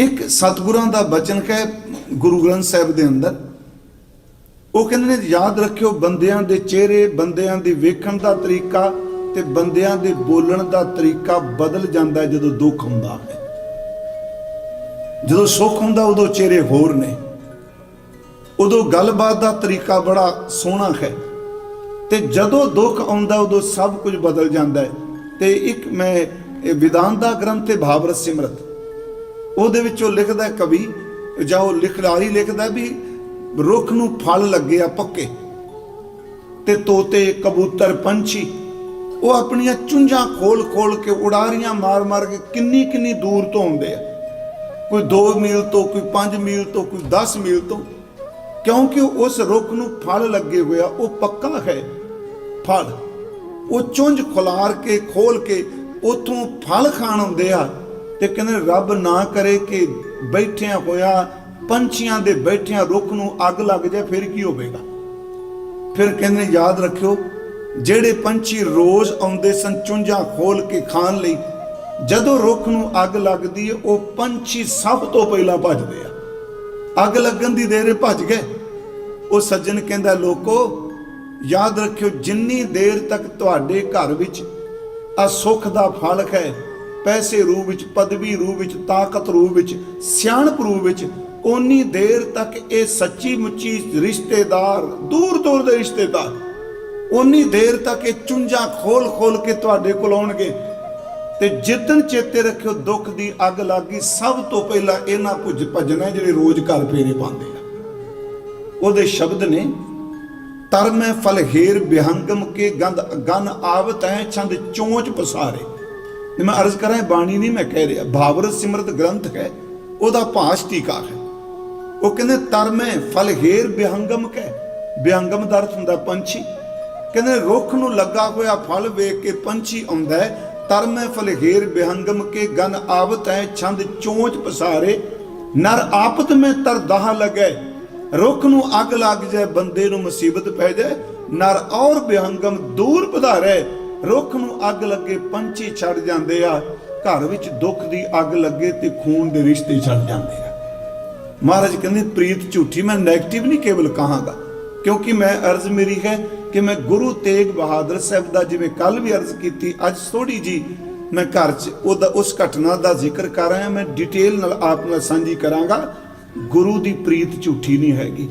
ਇੱਕ ਸਤਿਗੁਰਾਂ ਦਾ ਬਚਨ ਹੈ ਗੁਰੂ ਗ੍ਰੰਥ ਸਾਹਿਬ ਦੇ ਅੰਦਰ, ਉਹ ਕਹਿੰਦੇ ਨੇ, ਯਾਦ ਰੱਖਿਓ ਬੰਦਿਆਂ ਦੇ ਚਿਹਰੇ, ਬੰਦਿਆਂ ਦੀ ਵੇਖਣ ਦਾ ਤਰੀਕਾ ਤੇ ਬੰਦਿਆਂ ਦੇ ਬੋਲਣ ਦਾ ਤਰੀਕਾ ਬਦਲ ਜਾਂਦਾ ਜਦੋਂ ਦੁੱਖ ਹੁੰਦਾ ਹੈ। ਜਦੋਂ ਸੁੱਖ ਹੁੰਦਾ, ਉਦੋਂ ਚਿਹਰੇ ਹੋਰ ਨੇ। ਉਦੋਂ ਗੱਲਬਾਤ ਦਾ ਤਰੀਕਾ ਬੜਾ ਸੋਹਣਾ ਹੈ ਤੇ ਜਦੋਂ ਦੁੱਖ ਆਉਂਦਾ, ਉਦੋਂ ਸਭ ਕੁਝ ਬਦਲ ਜਾਂਦਾ ਹੈ। ਤੇ ਇੱਕ ਮੈਂ ਇਹ ਵਿਦਾਨ ਦਾ ਗ੍ਰੰਥ ਤੇ ਭਾਵਰਤ ਸਿਮਰਤ ਉਹਦੇ ਵਿੱਚ ਉਹ ਲਿਖਦਾ ਕਵੀ, ਜਾਂ ਉਹ ਲਿਖਲਾਰੀ ਲਿਖਦਾ ਵੀ ਰੁੱਖ ਨੂੰ ਫਲ ਲੱਗੇ ਆ ਪੱਕੇ ਤੇ ਤੋਤੇ, ਕਬੂਤਰ, ਪੰਛੀ, ਉਹ ਆਪਣੀਆਂ ਚੁੰਝਾਂ ਖੋਲ ਖੋਲ ਕੇ ਉਡਾਰੀਆਂ ਮਾਰ ਮਾਰ ਕੇ ਕਿੰਨੀ ਕਿੰਨੀ ਦੂਰ ਤੋਂ ਆਉਂਦੇ ਆ। ਕੋਈ 2 ਮੀਲ ਤੋਂ, ਕੋਈ 5 ਮੀਲ ਤੋਂ, ਕੋਈ 10 ਮੀਲ ਤੋਂ, ਕਿਉਂਕਿ ਉਸ ਰੁੱਖ ਨੂੰ ਫਲ ਲੱਗੇ ਹੋਇਆ ਉਹ ਪੱਕਾ ਹੈ ਫਲ। ਉਹ ਚੁੰਝ ਖੁਲਾਰ ਕੇ, ਖੋਲ ਕੇ ਉਥੋਂ ਫਲ ਖਾਣ ਆਉਂਦੇ ਆ ਤੇ ਕਹਿੰਦੇ ਰੱਬ ਨਾ ਕਰੇ ਕਿ ਬੈਠਿਆਂ ਹੋਇਆ, ਪੰਛੀਆਂ ਦੇ ਬੈਠਿਆਂ ਰੁੱਖ ਨੂੰ ਅੱਗ ਲੱਗ ਜਾਏ, ਫਿਰ ਕੀ ਹੋਵੇਗਾ? ਫਿਰ ਕਹਿੰਦੇ ਯਾਦ ਰੱਖਿਓ, ਜਿਹੜੇ ਪੰਛੀ ਰੋਜ਼ ਆਉਂਦੇ ਸਨ ਚੁੰਝਾਂ ਖੋਲ ਕੇ ਖਾਣ ਲਈ, ਜਦੋਂ ਰੁੱਖ ਨੂੰ ਅੱਗ ਲੱਗਦੀ ਹੈ ਉਹ ਪੰਛੀ ਸਭ ਤੋਂ ਪਹਿਲਾਂ ਭੱਜਦੇ ਆ। ਅੱਗ ਲੱਗਣ ਦੀ ਦੇਰੇ ਭੱਜ ਗਏ। ਉਹ ਸੱਜਣ ਕਹਿੰਦਾ, ਲੋਕੋ, ਯਾਦ ਰੱਖਿਓ, ਜਿੰਨੀ ਦੇਰ ਤੱਕ ਤੁਹਾਡੇ ਘਰ ਵਿੱਚ ਆ ਸੁੱਖ ਦਾ ਫਲ ਹੈ ਪੈਸੇ ਰੂਪ ਵਿੱਚ, ਪਦਵੀ ਰੂਪ ਵਿੱਚ, ਤਾਕਤ ਰੂਪ ਵਿੱਚ, ਸਿਆਣਪ ਰੂਪ ਵਿੱਚ, ਓਨੀ ਦੇਰ ਤੱਕ ਇਹ ਸੱਚੀ ਮੁੱਚੀ ਰਿਸ਼ਤੇਦਾਰ, ਦੂਰ ਦੂਰ ਦੇ ਰਿਸ਼ਤੇਦਾਰ, ਓਨੀ ਦੇਰ ਤੱਕ ਇਹ ਚੁੰਝਾਂ ਖੋਲ ਖੋਲ ਕੇ ਤੁਹਾਡੇ ਕੋਲ ਆਉਣਗੇ। ਤੇ ਜਿੱਦਣ ਚੇਤੇ ਰੱਖਿਓ ਦੁੱਖ ਦੀ ਅੱਗ ਲੱਗੀ, ਸਭ ਤੋਂ ਪਹਿਲਾਂ ਇਹਨਾਂ ਭੁੱਜ ਭੱਜਣਾ ਹੈ ਜਿਹੜੇ ਰੋਜ਼ ਘਰ ਫੇਰੇ ਪਾਉਂਦੇ ਆ। ਉਹਦੇ ਸ਼ਬਦ ਨੇ ਤਰ ਮੈਂ ਫਲ ਹੀਰ ਬਿਹੰਗਮ ਕੇ ਗੰਧ, ਗਨ ਆਵਤ ਹੈ ਛੰਦ ਚੋਂਚ ਪਸਾਰੇ। ਤੇ ਮੈਂ ਅਰਜ਼ ਕਰਾਂ ਇਹ ਬਾਣੀ ਨਹੀਂ ਮੈਂ ਕਹਿ ਰਿਹਾ। ਭਾਵਰਤ ਸਿਮਰਤ ਗ੍ਰੰਥ ਹੈ ਉਹਦਾ ਭਾਸ਼ ਟੀਕਾ ਹੈ। ਉਹ ਕਹਿੰਦੇ, ਤਰ ਫਲ ਹੀਰ ਬਿਹੰਗਮ ਕਹਿ। ਬਿਹੰਗਮ ਦਾ ਅਰਥ ਹੁੰਦਾ ਪੰਛੀ। ਕਹਿੰਦੇ, ਰੁੱਖ ਨੂੰ ਲੱਗਾ ਹੋਇਆ ਫਲ ਵੇਖ ਕੇ ਪੰਛੀ ਆਉਂਦਾ ਹੈ। ਤਰ ਮੈਂ ਫਲ ਹੀਰ ਬਿਹੰਗਮ ਕੇ ਗਨ ਆਵਤ ਹੈ, ਛੰਦ ਚੋਂਚ ਪਸਾਰੇ। ਨਰ ਆਪਤ ਮੈਂ ਤਰ ਦਾਹ ਰੁੱਖ ਨੂੰ ਅੱਗ ਲੱਗ ਜਾਏ, ਬੰਦੇ ਨੂੰ ਮੁਸੀਬਤ ਪੈ ਜਾਏ। ਨਰ ਔਰ ਬਿਹੰਗਮ ਦੂਰ ਪਧਾਰੇ। ਰੁੱਖ ਨੂੰ ਅੱਗ ਲੱਗੇ ਪੰਛੀ ਛੱਡ ਜਾਂਦੇ ਆ, ਘਰ ਵਿੱਚ ਦੁੱਖ ਦੀ ਅੱਗ ਲੱਗੇ ਤੇ ਖੂਨ ਦੇ ਰਿਸ਼ਤੇ ਛੱਡ ਜਾਂਦੇ ਆ। ਮਹਾਰਾਜ ਕਹਿੰਦੇ, ਪ੍ਰੀਤ, ਝੂਠੀ ਮੈਂ 네ਗੇਟਿਵ ਨਹੀਂ ਕੇਵਲ ਕਹਾਂਗਾ, ਕਿਉਂਕਿ ਮੈਂ ਅਰਜ਼ ਮੇਰੀ ਹੈ ਕਿ ਮੈਂ ਗੁਰੂ ਤੇਗ ਬਹਾਦਰ ਸਾਹਿਬ ਦਾ ਜਿਵੇਂ ਕੱਲ ਵੀ ਅਰਜ਼ ਕੀਤੀ, ਅੱਜ ਥੋੜੀ ਜੀ ਮੈਂ ਘਰ 'ਚ ਉਹਦਾ ਉਸ ਘਟਨਾ ਦਾ ਜ਼ਿਕਰ ਕਰ ਰਿਹਾ ਮੈਂ ਡਿਟੇਲ ਨਾਲ ਆਪ ਨਾਲ ਸਾਂਝੀ ਕਰਾਂਗਾ, ਗੁਰੂ ਦੀ ਪ੍ਰੀਤ ਝੂਠੀ ਨਹੀਂ ਹੈਗੀ।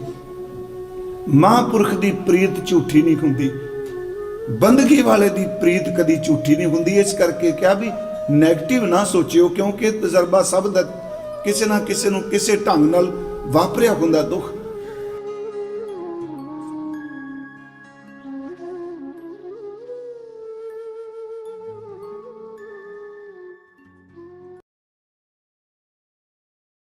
ਮਹਾਂਪੁਰਖ ਦੀ ਪ੍ਰੀਤ ਝੂਠੀ ਨਹੀਂ ਹੁੰਦੀ। ਬੰਦਗੀ ਵਾਲੇ ਦੀ ਪ੍ਰੀਤ ਕਦੀ ਝੂਠੀ ਨਹੀਂ ਹੁੰਦੀ, ਇਸ ਕਰਕੇ ਕਿਹਾ ਵੀ 네ਗੇਟਿਵ ਨਾ ਸੋਚਿਓ, ਕਿਉਂਕਿ ਤਜਰਬਾ ਸਭ ਦਾ ਕਿਸੇ ਨਾ ਕਿਸੇ ਨੂੰ ਕਿਸੇ ਢੰਗ ਨਾਲ ਵਾਪਰਿਆ ਹੁੰਦਾ ਦੁੱਖ।